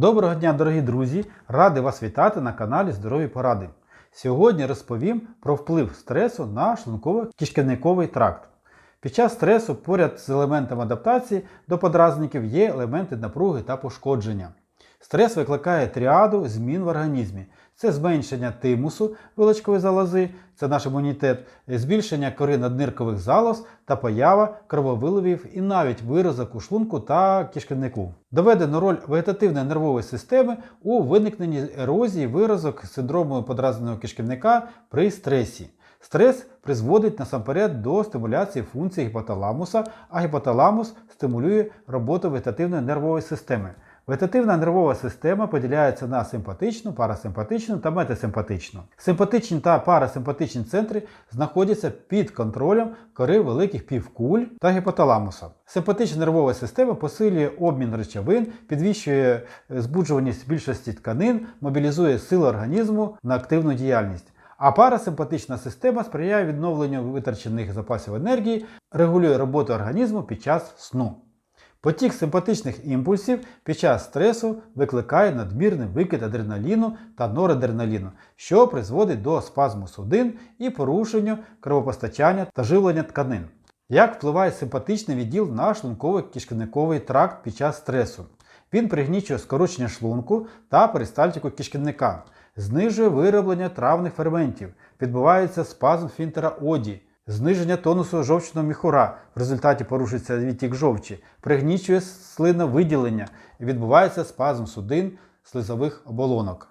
Доброго дня, дорогі друзі! Радий вас вітати на каналі Здорові Поради. Сьогодні розповім про вплив стресу на шлунково-кишківниковий тракт. Під час стресу поряд з елементом адаптації до подразників є елементи напруги та пошкодження. Стрес викликає тріаду змін в організмі. Це зменшення тимусу вилочкової залози, це наш імунітет, збільшення кори надниркових залоз та поява крововиливів і навіть виразок у шлунку та кишківнику. Доведено роль вегетативної нервової системи у виникненні ерозії виразок синдрому подразненого кишківника при стресі. Стрес призводить насамперед до стимуляції функцій гіпоталамуса, а гіпоталамус стимулює роботу вегетативної нервової системи. Вегетативна нервова система поділяється на симпатичну, парасимпатичну та метасимпатичну. Симпатичні та парасимпатичні центри знаходяться під контролем кори великих півкуль та гіпоталамуса. Симпатична нервова система посилює обмін речовин, підвищує збуджуваність більшості тканин, мобілізує сили організму на активну діяльність. А парасимпатична система сприяє відновленню витрачених запасів енергії, регулює роботу організму під час сну. Потік симпатичних імпульсів під час стресу викликає надмірний викид адреналіну та норадреналіну, що призводить до спазму судин і порушенню кровопостачання та живлення тканин. Як впливає симпатичний відділ на шлунково-кишківниковий тракт під час стресу? Він пригнічує скорочення шлунку та перистальтику кишківника, знижує вироблення травних ферментів, відбувається спазм фінтера оді, зниження тонусу жовчного міхура, в результаті порушується відтік жовчі, пригнічує слиновиділення і відбувається спазм судин слизових оболонок.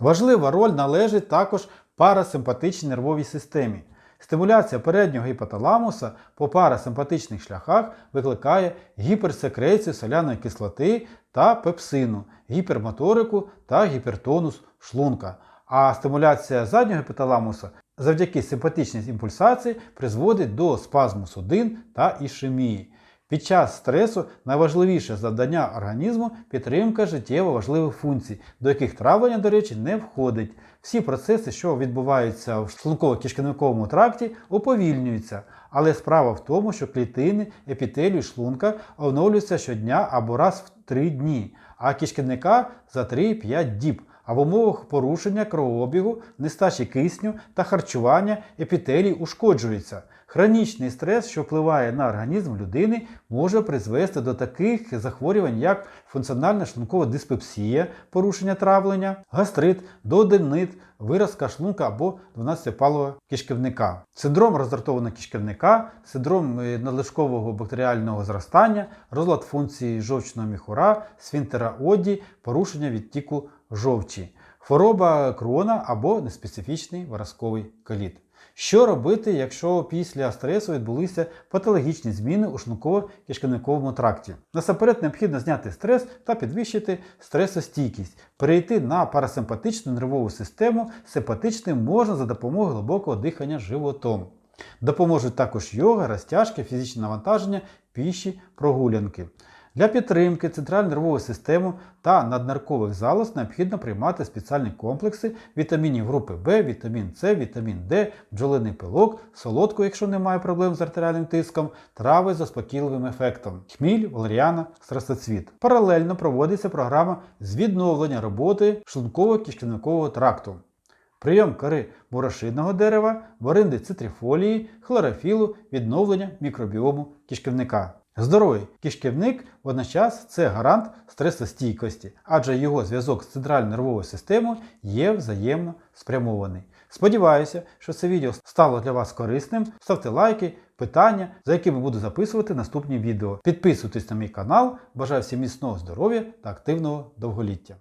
Важлива роль належить також парасимпатичній нервовій системі. Стимуляція переднього гіпоталамуса по парасимпатичних шляхах викликає гіперсекрецію соляної кислоти та пепсину, гіпермоторику та гіпертонус шлунка. А стимуляція заднього гіпоталамуса завдяки симпатичній імпульсації призводить до спазму судин та ішемії. Під час стресу найважливіше завдання організму підтримка життєво важливих функцій, до яких травлення, до речі, не входить. Всі процеси, що відбуваються в шлунково-кишківниковому тракті, уповільнюються. Але справа в тому, що клітини епітелію шлунка оновлюються щодня або раз в 3 дні, а кишківника за 3-5 діб. А в умовах порушення кровообігу, нестачі кисню та харчування епітелій ушкоджується. Хронічний стрес, що впливає на організм людини, може призвести до таких захворювань, як функціональна шлункова диспепсія, порушення травлення, гастрит, доденит, виразка шлунка або 12-палого кишківника, синдром роздратованого кишківника, синдром надлишкового бактеріального зростання, розлад функції жовчного міхура, сфінтера оді, порушення відтіку жовчі, хвороба крона або неспецифічний виразковий коліт. Що робити, якщо після стресу відбулися патологічні зміни у шлунково-кишківниковому тракті? Насамперед необхідно зняти стрес та підвищити стресостійкість, перейти на парасимпатичну нервову систему, симпатичним можна за допомогою глибокого дихання животом. Допоможуть також йога, розтяжки, фізичне навантаження, піші, прогулянки. Для підтримки центральної нервової системи та надниркових залоз необхідно приймати спеціальні комплекси вітамінів групи В, вітамін С, вітамін Д, бджолиний пилок, солодку, якщо немає проблем з артеріальним тиском, трави з заспокійливим ефектом, хміль, валеріана, страстоцвіт. Паралельно проводиться програма з відновлення роботи шлунково-кишківникового тракту. Прийом кори борошидного дерева, боринди цитрифолії, хлорофілу, відновлення мікробіому кишківника. Здоровий кишківник водночас це гарант стресостійкості, адже його зв'язок з центральною нервовою системою є взаємно спрямований. Сподіваюся, що це відео стало для вас корисним. Ставте лайки, питання, за якими буду записувати наступні відео. Підписуйтесь на мій канал. Бажаю всім міцного здоров'я та активного довголіття.